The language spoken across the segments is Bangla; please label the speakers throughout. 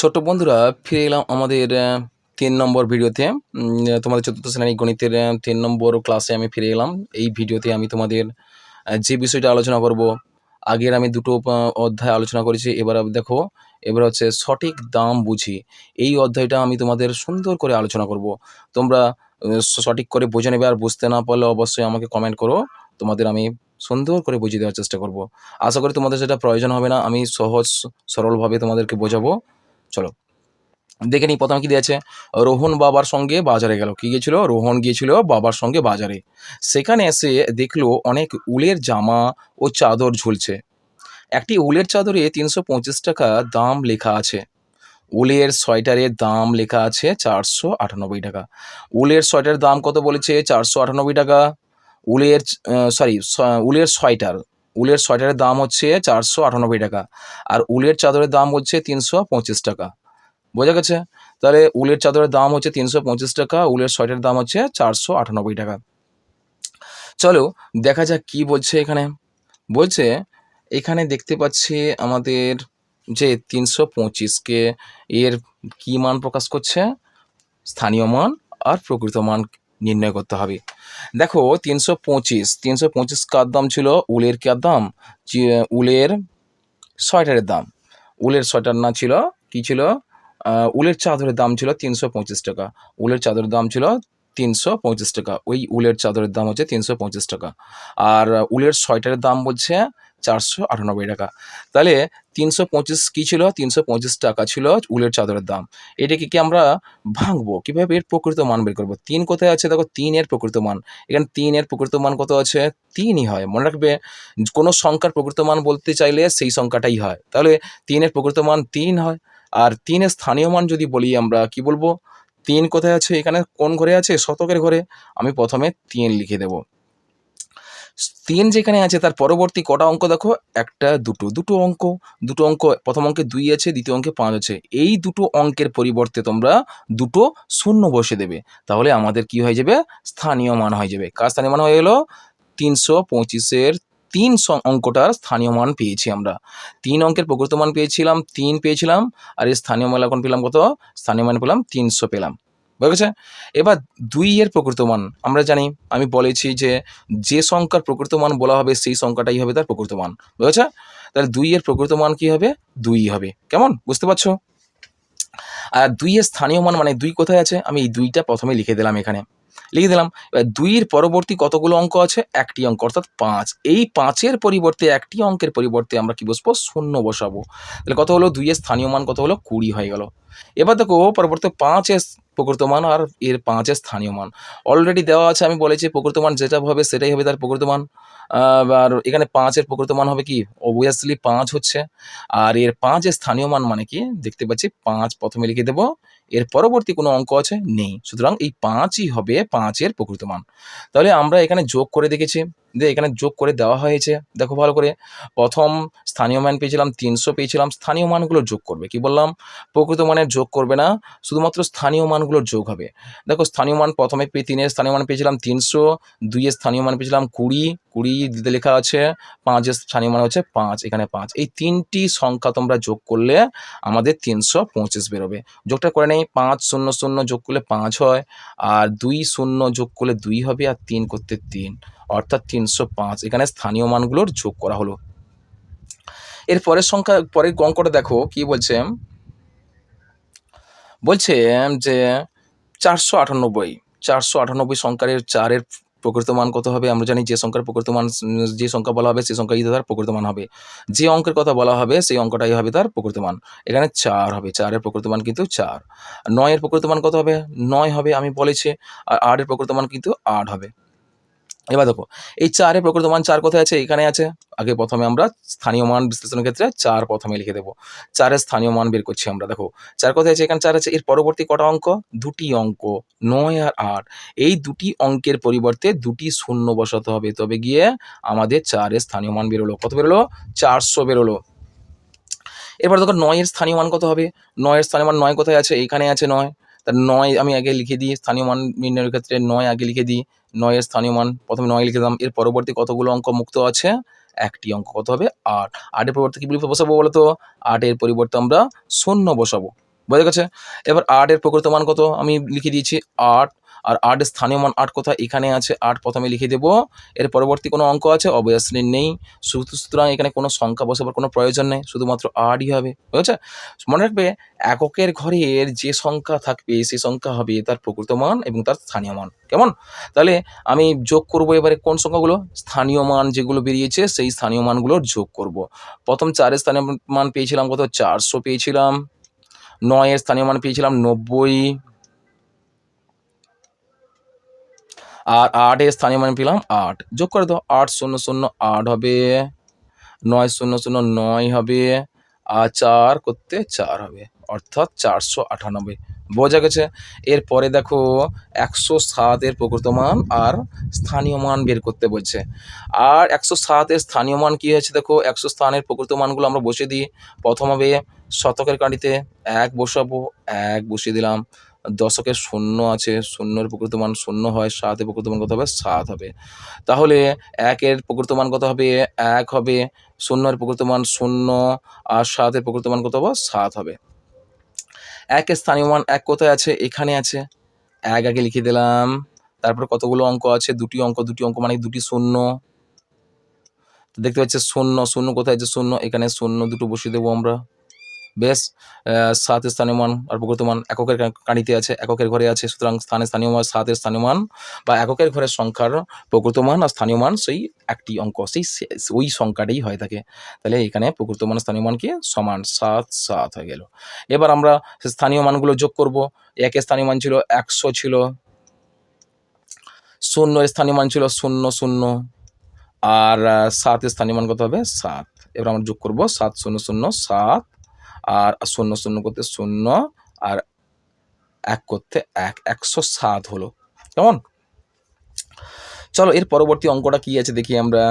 Speaker 1: ছোট্ট বন্ধুরা, ফিরে এলাম আমাদের তিন নম্বর ভিডিওতে। তোমাদের চতুর্থ শ্রেণি গণিতের তিন নম্বর ক্লাসে আমি ফিরে এলাম। এই ভিডিওতে আমি তোমাদের যে বিষয়টা আলোচনা করব, আগের আমি দুটো অধ্যায় আলোচনা করেছি, এবার দেখো, এবার হচ্ছে সঠিক দাম বুঝি। এই অধ্যায়টা আমি তোমাদের সুন্দর করে আলোচনা করব। তোমরা সঠিক করে বুঝে নেবে আর বুঝতে না পারলে অবশ্যই আমাকে কমেন্ট করো। তোমাদের আমি সুন্দর করে বুঝিয়ে দেওয়ার চেষ্টা করব। আশা করি তোমাদের সেটা প্রয়োজন হবে না। আমি সহজ, সরলভাবে তোমাদেরকে বোঝাবো। চলো। দেখে নিই প্রথমে কি দিয়েছে? রোহন বাবার সঙ্গে বাজারে গেল। কি গিয়েছিল? রোহন গিয়েছিল বাবার সঙ্গে বাজারে। সেখানে এসে দেখল অনেক উলের জামা ও চাদর ঝুলছে। একটি উলের চাদরে তিনশো পঁচিশ টাকা দাম লেখা আছে। উলের সোয়েটারের দাম লেখা আছে চারশো আটানব্বই টাকা। উলের সোয়েটারের দাম কত বলেছে? চারশো আটানব্বই টাকা। উলের সরি উলের সোয়েটার উলের সোয়েটারের দাম হচ্ছে চারশো আটানব্বই টাকা আর উলের চাদরের দাম হচ্ছে তিনশো পঁচিশ টাকা। বোঝা গেছে? তাহলে উলের চাদরের দাম হচ্ছে তিনশো পঁচিশ টাকা, উলের সোয়েটারের দাম হচ্ছে চারশো আটানব্বই টাকা। চলো দেখা যাক কি বলছে এখানে। বলছে, এখানে দেখতে পাচ্ছি আমাদের যে তিনশো পঁচিশকে এর কি মান প্রকাশ করছে? স্থানীয় মান আর প্রকৃত মান নির্ণয় করতে হবে। দেখো, তিনশো পঁচিশ তিনশো পঁচিশ কার দাম ছিল? উলের কার দাম? উলের সোয়েটারের দাম। উলের সোয়েটার না ছিল, কি ছিল? উলের চাদরের দাম ছিল তিনশো পঁচিশ টাকা। উলের চাদরের দাম ছিল তিনশো পঁচিশ টাকা। ওই উলের চাদরের দাম হচ্ছে তিনশো পঁচিশ টাকা। আর উলের সোয়েটারের দাম বলছে চারশো আটানব্বই টাকা। তাহলে তিনশো পঁচিশ কী ছিল? তিনশো পঁচিশ টাকা ছিল উলের চাদরের দাম। এটাকে কি আমরা ভাঙবো? কীভাবে? এর প্রকৃত মান বের করব। তিন কোথায় আছে? দেখো, তিনের প্রকৃত মান। এখানে তিনের প্রকৃত মান কত আছে? তিনই হয়। মনে রাখবে, কোনো সংখ্যার প্রকৃত মান বলতে চাইলে সেই সংখ্যাটাই হয়। তাহলে তিনের প্রকৃত মান তিন হয়। আর তিনের স্থানীয় মান যদি বলি আমরা, কি বলব? তিন কোথায় আছে? এখানে কোন ঘরে আছে? শতকের ঘরে। আমি প্রথমে তিন লিখে দেব। তিন যেখানে আছে, তার পরবর্তী কটা অঙ্ক দেখো? একটা, দুটো দুটো অঙ্ক। দুটো অঙ্ক, প্রথম অঙ্কে দুই আছে, দ্বিতীয় অঙ্কে পাঁচ আছে। এই দুটো অঙ্কের পরিবর্তে তোমরা দুটো শূন্য বসে দেবে। তাহলে আমাদের কি হয়ে যাবে? স্থানীয় মান হয়ে যাবে। কার স্থানীয় মান হয়ে গেলো? তিনশো পঁচিশের তিন অঙ্কটার স্থানীয় মান পেয়েছি আমরা। তিন অঙ্কের প্রকৃত মান পেয়েছিলাম, তিন পেয়েছিলাম, আর এই স্থানীয় মান এখন পেলাম কত? স্থানীয় মান পেলাম তিনশো পেলাম। বুঝা গেছে এবার দুই এর প্রকৃত মান আমরা জানি, আমি বলেছি যে যে সংখ্যার প্রকৃত মান বলা হবে সেই সংখ্যাটাই হবে তার প্রকৃত মান বুঝেছে তাহলে দুই এর প্রকৃত মান কি হবে? দুই হবে, কেমন? বুঝতে পারছ? আর দুই এর স্থানীয় মান মানে দুই কোথায় আছে? আমি এই দুইটা প্রথমে লিখে দিলাম এখানে। লিখে দিলাম, এবার দুইয়ের পরবর্তী কতগুলো অঙ্ক আছে? একটি অঙ্ক, অর্থাৎ পাঁচ। এই পাঁচের পরিবর্তে একটি অঙ্কের পরিবর্তে আমরা কি বসবো? শূন্য বসাবো। তাহলে কত হলো? দুইয়ের স্থানীয় মান কত হলো? কুড়ি হয়ে গেল। এবার দেখো, পরবর্তী পাঁচের প্রকৃত মান আর এর পাঁচের স্থানীয় মান। অলরেডি দেওয়া আছে, আমি বলেছি প্রকৃত মান যেটা হবে সেটাই হবে তার প্রকৃত মান। আর এখানে পাঁচের প্রকৃত মান হবে কি? অবভিয়াসলি পাঁচ হচ্ছে। আর এর পাঁচের স্থানীয় মান মানে কি? দেখতে পাচ্ছি, পাঁচ প্রথমে লিখে দেবো। এর পরবর্তী কোনো অঙ্ক আছে? নেই। সুতরাং এই পাঁচই হবে পাঁচের প্রকৃত মান। তাহলে আমরা এখানে যোগ করে দেখেছি। যে এখানে যোগ করে দেওয়া হয়েছে। দেখো ভালো করে। প্রথম স্থানীয় মান পেয়েছিলাম তিনশো, পেয়েছিলাম স্থানীয় মানগুলো যোগ করবে। কি বললাম? প্রকৃত মানের যোগ করবে না, শুধুমাত্র স্থানীয় মানগুলোর যোগ হবে। দেখো স্থানীয় মান প্রথমে পেয়ে তিনের স্থানীয় মান পেয়েছিলাম তিনশো, দুইয়ের স্থানীয় মান পেয়েছিলাম কুড়ি কুড়ি দিতে লেখা আছে, পাঁচের স্থানীয় মান হচ্ছে পাঁচ, এখানে পাঁচ। এই তিনটি সংখ্যা তোমরা যোগ করলে আমাদের তিনশো পঁচিশ বেরোবে। যোগটা করে নেই, পাঁচ শূন্য শূন্য যোগ করলে পাঁচ হয়, আর দুই শূন্য যোগ করলে দুই হবে, আর তিন করতে তিন। অর্থাৎ তিনশো পাঁচ। এখানে স্থানীয় মানগুলোর যোগ করা হলো। এর পরের সংখ্যা, পরের অঙ্কটা দেখো, কি বলছে? বলছে যে চারশো আটানব্বই। চারশো আটানব্বই সংখ্যার চারের প্রকৃত মান কত হবে? আমরা জানি যে সংখ্যার প্রকৃত মান, যে সংখ্যা বলা হবে, সেই সংখ্যাই তার প্রকৃত মান হবে? যে অঙ্কের কথা বলা হবে, সেই অঙ্কটাই হবে তার প্রকৃত মান। এখানে চার হবে, চারের প্রকৃত মান কিন্তু চার। নয়ের প্রকৃত মান কত হবে? নয় হবে, আমি বলেছি। আর আটের প্রকৃত মান কিন্তু আট হবে। এবার দেখো, এই চারে প্রকৃত মান চার কোথায় আছে? এখানে আছে। আগে প্রথমে আমরা স্থানীয় মান বিশ্লেষণের ক্ষেত্রে চার প্রথমে লিখে দেবো। চারের স্থানীয় মান বের করছি আমরা, দেখো। চার কোথায় আছে? এখানে চার আছে। এর পরবর্তী কটা অঙ্ক? দুটি অঙ্ক, নয় আর আট। এই দুটি অঙ্কের পরিবর্তে দুটি শূন্য বসাতে হবে। তবে গিয়ে আমাদের চারের স্থানীয় মান বেরোলো। কত বেরোলো? চারশো বেরোলো। এরপর দেখো, নয়ের স্থানীয় মান কত হবে? নয়ের স্থানীয় মান নয় কোথায় আছে? এখানে আছে নয়। তার নয় আমি আগে লিখে দিই। স্থানীয় মান নির্ণয়ের ক্ষেত্রে নয় আগে লিখে দিই। নয়ের স্থানীয় মান প্রথমে নয় লিখে দিলাম। এর পরবর্তী কতগুলো অঙ্ক মুক্ত আছে? একটি অঙ্ক কত হবে? আট। আটের পরিবর্তে কি বসাবো বলতো? আটের পরিবর্তে আমরা শূন্য বসাবো। বোঝা গেছে? এবার আটের প্রকৃত মান কত? আমি লিখে দিয়েছি আট আর আটের স্থানীয় মান আট কোথায়? এখানে আছে আট প্রথমে লিখে দেবো। এর পরবর্তী কোনো অঙ্ক আছে? অবভিয়াসলি নেই। সুতরাং এখানে কোনো সংখ্যা বসাবার কোনো প্রয়োজন নেই। শুধুমাত্র আটই হবে। বুঝেছে মনে রাখবে, এককের ঘরের যে সংখ্যা থাকবে সেই সংখ্যা হবে তার প্রকৃত মান এবং তার স্থানীয় মান। কেমন? তাহলে আমি যোগ করব এবারে কোন সংখ্যাগুলো? স্থানীয় মান যেগুলো বেরিয়েছে, সেই স্থানীয় মানগুলোর যোগ করব। প্রথম চারের স্থানীয় মান পেয়েছিলাম কত? চারশো পেয়েছিলাম। নয়ের স্থানীয় মান পেয়েছিলাম নব্বই। আর আটের স্থানীয় মান পেলাম আট। যোগ করে দাও, আট শূন্য শূন্য আট হবে। নয় শূন্য শূন্য নয় হবে। আর চার করতে চার হবে। অর্থাৎ চারশো আটানব্বই। বোঝা গেছে। এরপরে দেখো, একশো সাতের প্রকৃত মান আর স্থানীয় মান বের করতে বলছে। আর একশো সাতের স্থানীয় মান কী হয়েছে দেখো? একশো স্থানের প্রকৃত মানগুলো আমরা বসিয়ে দিই। প্রথম হবে শতকের কাঁডিতে এক বসাবো, এক বসিয়ে দিলাম। দশকের শূন্য আছে, শূন্যের প্রকৃত মান শূন্য হয় সাতের প্রকৃত মান কত হবে? সাত হবে। তাহলে একের প্রকৃত মান কত হবে? এক হবে, শূন্যের প্রকৃত মান শূন্য আর সাতের প্রকৃত মান কত হবে? সাত হবে। একের স্থানীয় মান, এক কোথায় আছে? এখানে আছে। এক আগে লিখে দিলাম। তারপর কতগুলো অঙ্ক আছে? দুটি অঙ্ক দুটি অঙ্ক মানে দুটি শূন্য। দেখতে পাচ্ছি শূন্য শূন্য কোথায় আছে? শূন্য, এখানে শূন্য, দুটো বসিয়ে দেবো আমরা। বেশ সাতের স্থানীয় মান আর প্রকৃত মান এককের কা- কাঁড়িতে আছে, এককের ঘরে আছে, সুতরাং স্থানের স্থানীয় মান, সাতের স্থানীয় মান বা এককের ঘরের সংখ্যার প্রকৃত মান আর স্থানীয় মান সেই একটি অঙ্ক, সেই ওই সংখ্যাটাই হয়ে থাকে। তাহলে এখানে প্রকৃত মান, স্থানীয় মান কি? সমান সাত সাত হয়ে গেল। এবার আমরা স্থানীয় মানগুলো যোগ করব। একের স্থানীয় মান ছিল একশো ছিল শূন্য স্থানীয় মান ছিল শূন্য শূন্য, আর সাত স্থানীয় মান কত হবে? সাত। এবার আমরা যোগ করব সাত, শূন্য শূন্য, সাত আর শূন্য শূন্য করতে শূন্য আর এক করতে এক। একশো সাত হলো। কেমন? চলো এর পরবর্তী অঙ্কটা কি আছে দেখি আমরা।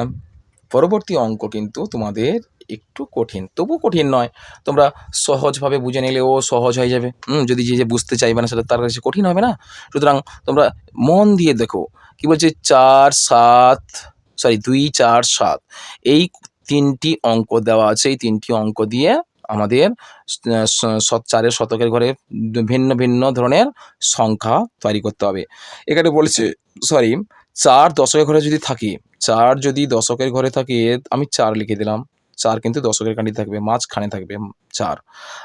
Speaker 1: পরবর্তী অঙ্ক কিন্তু তোমাদের একটু কঠিন তবু কঠিন নয়। তোমরা সহজভাবে বুঝে নিলেও সহজ হয়ে যাবে। হুম, যদি যে যে বুঝতে চাইবে না সেটা তার কাছে কঠিন হবে না। সুতরাং তোমরা মন দিয়ে দেখো কি বলছে? চার সাত সরি দুই চার সাত। এই তিনটি অঙ্ক দেওয়া আছে এই তিনটি অঙ্ক দিয়ে আমাদের চারের শতকের ঘরে ভিন্ন ভিন্ন ধরনের সংখ্যা তৈরি করতে হবে। এখানে বলেছে সরি চার দশকের ঘরে যদি থাকি, চার যদি দশকের ঘরে থাকে, আমি চার লিখে দিলাম, চার কিন্তু দশকের কাঁটি থাকবে, মাঝখানে থাকবে, চার।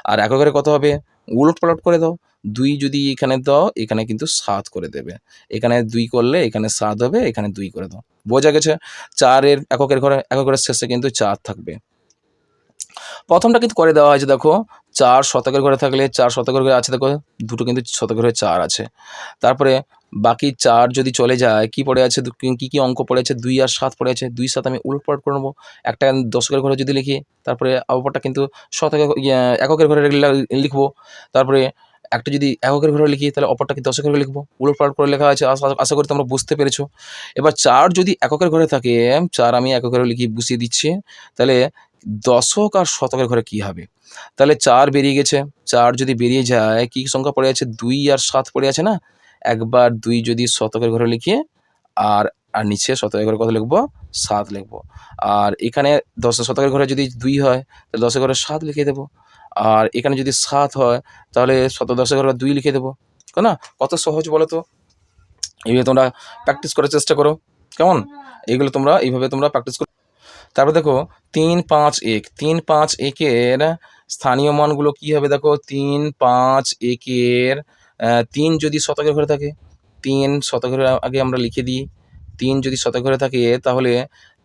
Speaker 1: আর এক ঘরে কত হবে? উলট পালট করে দাও, দুই যদি এখানে দাও, এখানে কিন্তু সাত করে দেবে। এখানে দুই করলে, এখানে সাত হবে, এখানে দুই করে দাও। বোঝা গেছে, চারের এককের ঘরে, এককের শেষে কিন্তু চার থাকবে। প্রথমটা কিন্তু করে দেওয়া হয়েছে, দেখো, চার শতকের ঘরে থাকলে চার শতকের ঘরে আছে, দেখো, দুটো কিন্তু শতকের ঘরে চার আছে। তারপরে বাকি চার যদি চলে যায়, কি পড়ে আছে, কি কি অঙ্ক পড়ে আছে, দুই আর সাত পড়ে আছে, দুই সাত আমি উলটপালট করে নেব। একটা দশকের ঘরে যদি লিখি, তারপরে অপরটা কিন্তু শতকের এককের ঘরে লিখব। তারপরে একটা যদি এককের ঘরে লিখি, তাহলে অপরটা কি দশকের ঘরে লিখব? উলটপালট করে লেখা আছে আশা করি তোমরা বুঝতে পেরেছ। এবার চার যদি এককের ঘরে থাকে, চার আমি এককের ঘরে লিখি, বুঝিয়ে দিচ্ছি, তাহলে দশক আর শতকের ঘরে কি হবে? তাহলে চার বেরিয়ে গেছে। চার যদি বেরিয়ে যায়, কি সংখ্যা পড়ে আছে? দুই আর সাত পড়ে আছে না? একবার দুই যদি শতকের ঘরে লিখি আর আর নিচে শতকের ঘরে কত লিখব? সাত লিখব। আর এখানে দশ শতকের ঘরে যদি দুই হয়, তাহলে দশের ঘরে সাত লিখে দেবো। আর এখানে যদি সাত হয়, তাহলে শত দশের ঘরে দুই লিখে দেবো। না? কত সহজ বলো তো? এইভাবে তোমরা প্র্যাকটিস করার চেষ্টা করো। কেমন? এইগুলো তোমরা, এইভাবে তোমরা প্র্যাকটিস করো তারপর দেখো, তিন পাঁচ এক, তিন পাঁচ একের স্থানীয় মানগুলো কি হবে দেখো? তিন পাঁচ একের তিন যদি শতকের ঘরে থাকে, তিন শতকের আগে আমরা লিখে দিই, তিন যদি শতকের ঘরে থাকে, তাহলে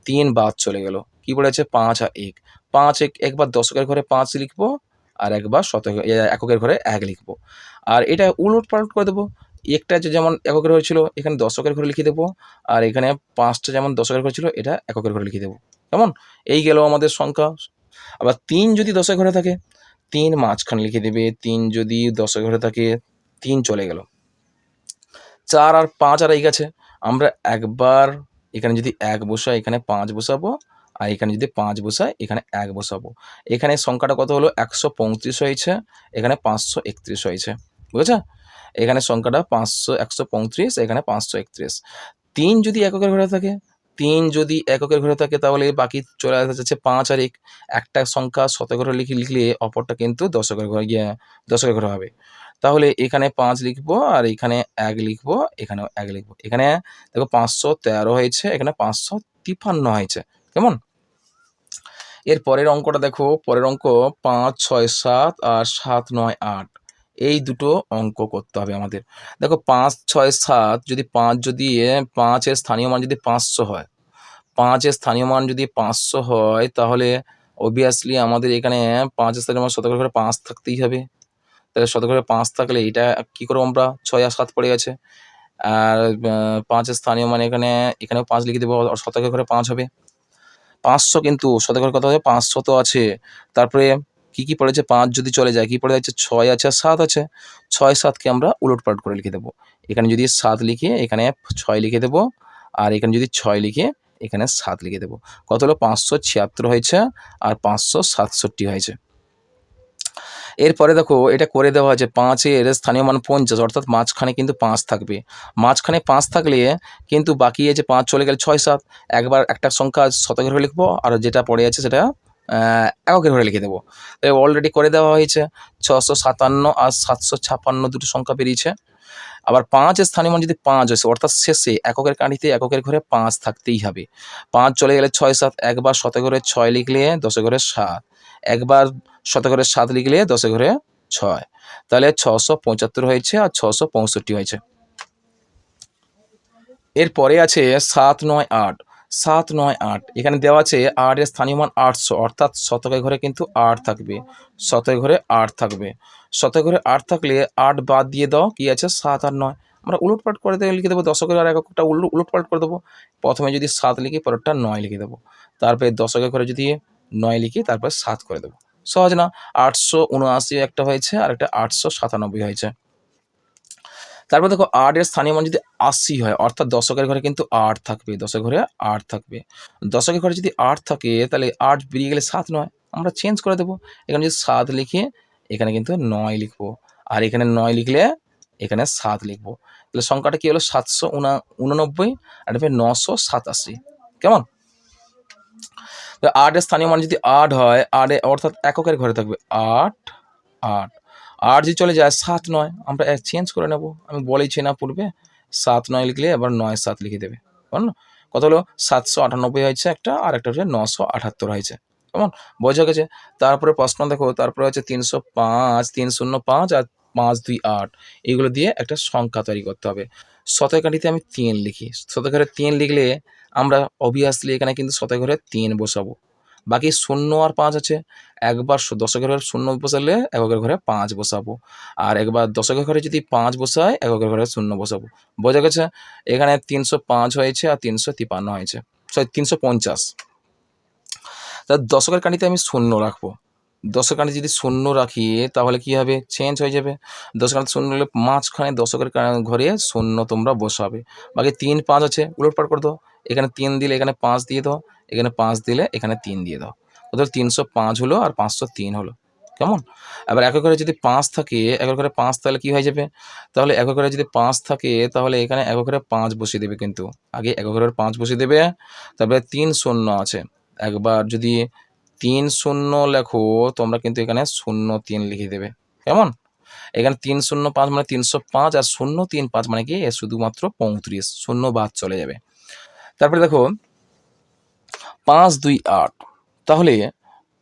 Speaker 1: তিন বাদ চলে গেল। কি আছে পাঁচ আর এক। পাঁচ এক, একবার দশকের ঘরে পাঁচ লিখব, আর একবার শতক এককের ঘরে এক লিখব। আর এটা উলট পালট করে দেবো। একটা যে যেমন এককের ঘরে ছিল, এখানে দশকের ঘরে লিখে দেবো, আর এখানে পাঁচটা যেমন দশকের ঘরে ছিল, এটা এককের ঘরে লিখে দেবো। কেমন? এই গেল আমাদের সংখ্যা। আবার তিন যদি দশের ঘরে থাকে, তিন মাঝখানে লিখে দেবে, তিন যদি দশের ঘরে থাকে, তিন চলে গেল। চার আর পাঁচ আর এই গেছে আমরা একবার এখানে যদি এক বসাই, এখানে পাঁচ বসাবো, আর এখানে যদি পাঁচ বসাই, এখানে এক বসাবো। এখানে সংখ্যাটা কত হলো? একশো পঁয়ত্রিশ হয়েছে, এখানে পাঁচশো একত্রিশ হয়েছে। বুঝেছ? এখানে সংখ্যাটা পাঁচশো, একশো পঁয়ত্রিশ, এখানে পাঁচশো একত্রিশ। তিন যদি এককের ঘরে থাকে তিন যদি এককের ঘরে থাকে, তাহলে বাকি চলে আসা যাচ্ছে পাঁচ আর এক। একটা সংখ্যা শতকের লিখে, লিখলে অপরটা কিন্তু দশকের ঘরে গিয়ে দশকের ঘরে হবে। তাহলে এখানে পাঁচ লিখব আর এখানে এক লিখব, এখানেও এক লিখব। এখানে দেখো পাঁচশো তেরো হয়েছে, এখানে পাঁচশো তিপ্পান্ন হয়েছে। কেমন? এর পরের অঙ্কটা দেখো, পরের অঙ্ক পাঁচ, ছয়, সাত আর সাত, নয়, আট। এই দুটো অঙ্ক করতে হবে আমাদের। দেখো পাঁচ, ছয়, সাত যদি পাঁচ যদি পাঁচের স্থানীয় মান যদি পাঁচশো হয়, পাঁচের স্থানীয় মান যদি পাঁচশো হয়, তাহলে অবভিয়াসলি আমাদের এখানে পাঁচের স্থানীয় মান শতকরা করে পাঁচ থাকতেই হবে। তাহলে শতকরা পাঁচ থাকলে এটা কি করব আমরা? ছয় আর সাত পড়ে গেছে। আর পাঁচের স্থানীয় মানে এখানে, এখানেও পাঁচ লিখে দেবো, আর করে পাঁচ হবে। পাঁচশো কিন্তু, শতকের কথা হবে? পাঁচশো তো আছে। তারপরে কি কি পড়েছে? পাঁচ যদি চলে যায়, কি পড়ে যাচ্ছে? ছয় আছে সাত আছে। ছয় সাতকে আমরা উলটপালট করে লিখে দেবো। এখানে যদি সাত লিখে এখানে ছয় লিখে দেবো আর এখানে যদি ছয় লিখে এখানে সাত লিখে দেবো। কত হলো? পাঁচশো ছিয়াত্তর হয়েছে আর পাঁচশো সাতষট্টি হয়েছে। এরপরে দেখো, এটা করে দেওয়া হয়েছে পাঁচের স্থানীয় মান পঞ্চাশ, অর্থাৎ মাঝখানে কিন্তু পাঁচ থাকবে। মাঝখানে পাঁচ থাকলে কিন্তু বাকি আছে পাঁচ চলে গেলে ছয় সাত। একবার একটা সংখ্যা শতকের লিখব আর যেটা পড়ে আছে সেটা এককের ঘরে লিখে দেবো। অলরেডি করে দেওয়া হয়েছে। ছশো সাতান্ন আর সাতশো ছাপান্ন দুটো সংখ্যা বেরিয়েছে। আবার পাঁচ স্থানীয় মান যদি পাঁচ আসে অর্থাৎ শেষে এককের কাঁঠিতে এককের ঘরে পাঁচ থাকতেই হবে। পাঁচ চলে গেলে ছয় সাত, একবার শতকরে ছয় লিখলে দশে ঘরে সাত। একবার শতকরে সাত লিখলে দশে ঘরে ছয়। তাহলে ছশো পঁচাত্তর হয়েছে আর ছশো পঁয়ষট্টি হয়েছে। এরপরে আছে সাত, নয়, আট। সাত নয় আট। এখানে দেওয়া আছে আটের স্থানীয় মান আটশো, অর্থাৎ শতকের ঘরে কিন্তু আট থাকবে। শতকের ঘরে আট থাকবে। শতকের ঘরে আট থাকলে আট বাদ দিয়ে দাও, কি আছে? সাত আর নয়। আমরা উলটপাট করে দেবো লিখে দেবো, দশকের আর এককটা উল উলটপাট করে দেবো। প্রথমে যদি সাত লিখি, পরেরটা নয় লিখে দেবো। তারপরে দশকের ঘরে যদি নয় লিখি, তারপরে সাত করে দেবো। সহজ না? আটশো উনআশি একটা হয়েছে আর একটা আটশো সাতানব্বই হয়েছে। তারপর দেখো আটের স্থানীয় মান যদি আশি হয়, অর্থাৎ দশকের ঘরে কিন্তু আট থাকবে দশের ঘরে আট থাকবে। দশকের ঘরে যদি আট থাকে, তাহলে আট বেরিয়ে গেলে সাত নয়। আমরা চেঞ্জ করে দেবো। এখানে যদি সাত লিখে, এখানে কিন্তু নয় লিখব। আর এখানে নয় লিখলে, এখানে সাত লিখব। তাহলে সংখ্যাটা কি হলো? সাতশো উনা, উননব্বই, আর নশো সাতাশি। কেমন? তো আটের স্থানীয় মান যদি আট হয়, আটে অর্থাৎ এককের ঘরে থাকবে আট আট। আট যদি চলে যায় সাত নয়, আমরা চেঞ্জ করে নেব। আমি বলেছি না পূর্বে, সাত নয় লিখলে এবার নয় সাত লিখে দেবে। কেমন? কত হলো সাতশো আটানব্বই হয়েছে একটা, আর একটা হচ্ছে নশো আটাত্তর হয়েছে। কেমন? বোঝা গেছে? তারপরে প্রশ্ন দেখো, তারপরে হচ্ছে তিনশো পাঁচ, তিন শূন্য পাঁচ আর পাঁচ দুই আট, এগুলো দিয়ে একটা সংখ্যা তৈরি করতে হবে। শতকাঠিতে আমি তিন লিখি। শতঘরে তিন লিখলে আমরা অবভিয়াসলি এখানে কিন্তু শতঘরে তিন বসাবো। বাকি শূন্য আর পাঁচ আছে। একবার দশকের ঘরে শূন্য বসালে এককের ঘরে পাঁচ বসাবো। আর একবার দশকের ঘরে যদি পাঁচ বসায়, এককের ঘরে শূন্য বসাবো। বোঝা গেছে? এখানে তিনশো পাঁচ হয়েছে আর তিনশো তিপান্ন হয়েছে। সরি, তিনশো পঞ্চাশ। তা দশকের কাঠিতে আমি শূন্য রাখব। দশকের যদি শূন্য রাখি তাহলে কি হবে? চেঞ্জ হয়ে যাবে। দশকের শূন্য হলে মাঝখানে দশকের ঘরে শূন্য তোমরা বসাবে। বাকি তিন, পাঁচ আছে উলটপাট করে দাও। এখানে তিন দিলে এখানে পাঁচ দিয়ে দাও। এখানে পাঁচ দিলে এখানে তিন দিয়ে দাও। ওদের তিনশো পাঁচ হলো আর পাঁচশো তিন হলো। কেমন? এবার একক ঘরে যদি পাঁচ থাকে একক ঘরে পাঁচ তাহলে কি হয়ে যাবে? তাহলে একক ঘরে যদি পাঁচ থাকে, তাহলে এখানে একক ঘরে পাঁচ বসিয়ে দেবে কিন্তু। আগে একক ঘরের পাঁচ বসিয়ে দেবে। তারপরে তিন শূন্য আছে। একবার যদি তিন শূন্য লেখো, তোমরা কিন্তু এখানে শূন্য তিন লিখে দেবে। কেমন? এখানে তিন শূন্য পাঁচ মানে তিনশো পাঁচ আর শূন্য তিন পাঁচ মানে কি? শুধুমাত্র পঁয়ত্রিশ, শূন্য বাদ চলে যাবে। তারপরে দেখো, পাঁচ, দুই, আট। তাহলে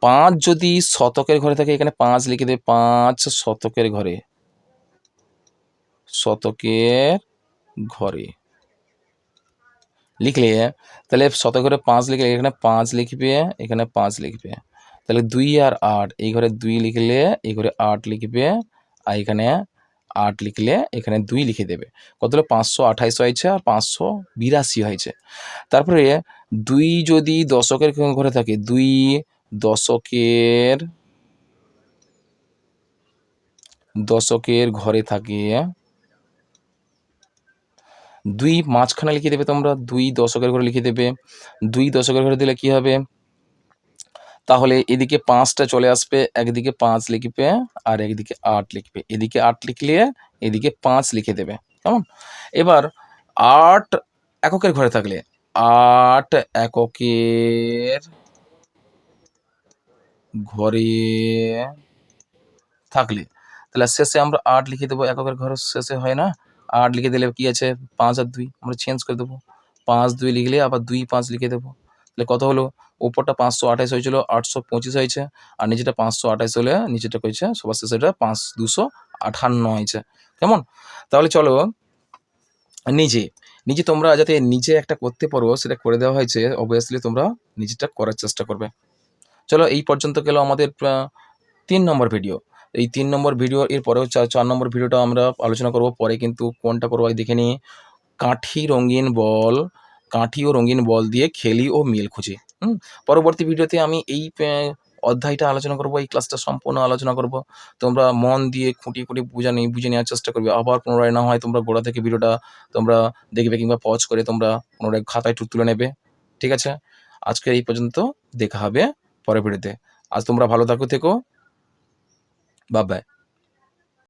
Speaker 1: পাঁচ যদি শতকের ঘরে থাকে, এখানে পাঁচ লিখে দেবে, পাঁচ শতকের ঘরে। শতকের ঘরে। লিখলে তাহলে শতকরে পাঁচ লিখলে এখানে পাঁচ লিখবে, এখানে পাঁচ লিখবে। তাহলে দুই আর আট, এই ঘরে দুই লিখলে, এই ঘরে আট লিখবে, আর এখানে আট লিখলে এখানে দুই লিখে দেবে। কত পাঁচশো আঠাইশ হয়েছে আর পাঁচশো বিরাশি হয়েছে। তারপরে দুই যদি দশকের ঘরে থাকে, দুই দশকের দশকের ঘরে থাকে দুই মাঝখানে লিখে দেবে তোমরা, দুই দশকের ঘরে লিখে দেবে, দুই দশকের ঘরে দিলে কি হবে? তাহলে এদিকে পাঁচটা চলে আসবে, একদিকে পাঁচ লিখবে আর একদিকে আট লিখবে। এদিকে আট লিখলে এদিকে পাঁচ লিখে দেবে, কেমন? এবার আট এককের ঘরে থাকলে, আট এককের ঘরে থাকলে, তাহলে শেষে আমরা আট লিখে দেবো, এককের ঘরের শেষে হয় না? আট লিখে দিলে কি আছে? পাঁচ আর দুই। আমরা চেঞ্জ করে দেবো। পাঁচ, দুই লিখলে আবার দুই, পাঁচ লিখে দেবো। তাহলে কত হলো? ওপরটা পাঁচশো আঠাশ হয়েছিল, আটশো পঁচিশ হয়েছে। আর নিচেটা পাঁচশো আঠাশ হলে নিচেটা করেছে সবার শেষেটা পাঁচ, দুশো আঠান্ন হয়েছে। কেমন? তাহলে চলো, নিজে নিজে তোমরা যাতে নিজে একটা করতে পারো, সেটা করে দেওয়া হয়েছে অবভিয়াসলি তোমরা নিজেটা করার চেষ্টা করবে। চলো, এই পর্যন্ত গেল আমাদের তিন নম্বর ভিডিও এই তিন নম্বর ভিডিও এর পরেও চার চার নম্বর ভিডিওটা আমরা আলোচনা করব। পরে কিন্তু কোনটা করব দেখে নিই। কাঠি রঙিন বল, কাঠি ও রঙিন বল দিয়ে খেলি ও মিল খুঁজি। হুম, পরবর্তী ভিডিওতে আমি এই অধ্যায়টা আলোচনা করব, এই ক্লাসটা সম্পূর্ণ আলোচনা করব। তোমরা মন দিয়ে খুঁটিয়ে খুঁটিয়ে বুঝে নিয়ে, বুঝে নেওয়ার চেষ্টা করবে। আবার পুনরায় না হয় তোমরা গোড়া থেকে ভিডিওটা তোমরা দেখবে কিংবা পজ করে তোমরা পুনরায় খাতায় তুলে নেবে। ঠিক আছে? আজকে এই পর্যন্ত দেখা হবে পরের ভিডিওতে আজ তোমরা ভালো থাকো, থেকো। Vabbè.